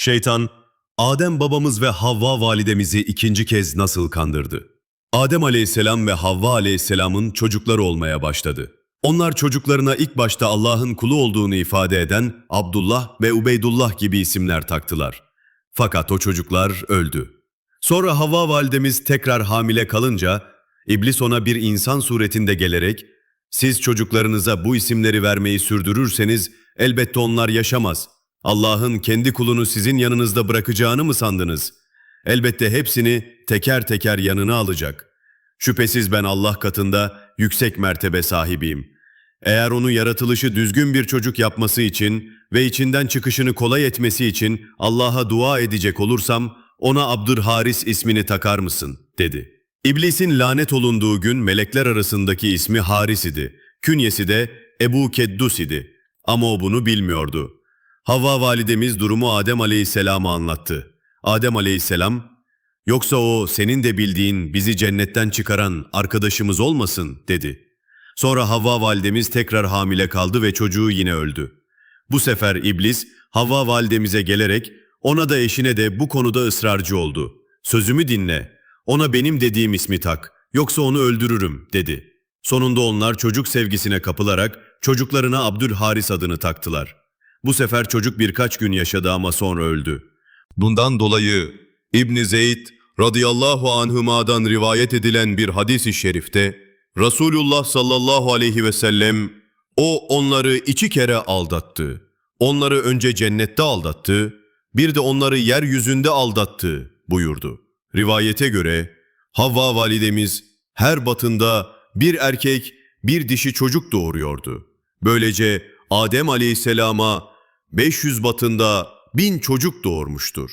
Şeytan, Adem babamız ve Havva validemizi ikinci kez nasıl kandırdı? Adem aleyhisselam ve Havva aleyhisselamın çocukları olmaya başladı. Onlar çocuklarına ilk başta Allah'ın kulu olduğunu ifade eden Abdullah ve Ubeydullah gibi isimler taktılar. Fakat o çocuklar öldü. Sonra Havva validemiz tekrar hamile kalınca İblis ona bir insan suretinde gelerek siz çocuklarınıza bu isimleri vermeyi sürdürürseniz elbette onlar yaşamaz. Allah'ın kendi kulunu sizin yanınızda bırakacağını mı sandınız? Elbette hepsini teker teker yanına alacak. Şüphesiz ben Allah katında yüksek mertebe sahibiyim. Eğer onu yaratılışı düzgün bir çocuk yapması için ve içinden çıkışını kolay etmesi için Allah'a dua edecek olursam ona Abdülharis ismini takar mısın? dedi. İblisin lanet olunduğu gün melekler arasındaki ismi Haris idi. Künyesi de Ebu Keddus idi. Ama o bunu bilmiyordu. Havva validemiz durumu Adem aleyhisselama anlattı. Adem aleyhisselam, yoksa o senin de bildiğin bizi cennetten çıkaran arkadaşımız olmasın dedi. Sonra Havva validemiz tekrar hamile kaldı ve çocuğu yine öldü. Bu sefer iblis Havva validemize gelerek ona da eşine de bu konuda ısrarcı oldu. Sözümü dinle, ona benim dediğim ismi tak, yoksa onu öldürürüm dedi. Sonunda onlar çocuk sevgisine kapılarak çocuklarına Abdülharis adını taktılar. Bu sefer çocuk birkaç gün yaşadı ama sonra öldü. Bundan dolayı İbn Zeyd radıyallahu anhuma'dan rivayet edilen bir hadis-i şerifte Resulullah sallallahu aleyhi ve sellem o onları iki kere aldattı. Onları önce cennette aldattı, bir de onları yeryüzünde aldattı buyurdu. Rivayete göre Havva validemiz her batında bir erkek bir dişi çocuk doğuruyordu. Böylece Adem aleyhisselama 500 batında bin çocuk doğurmuştur.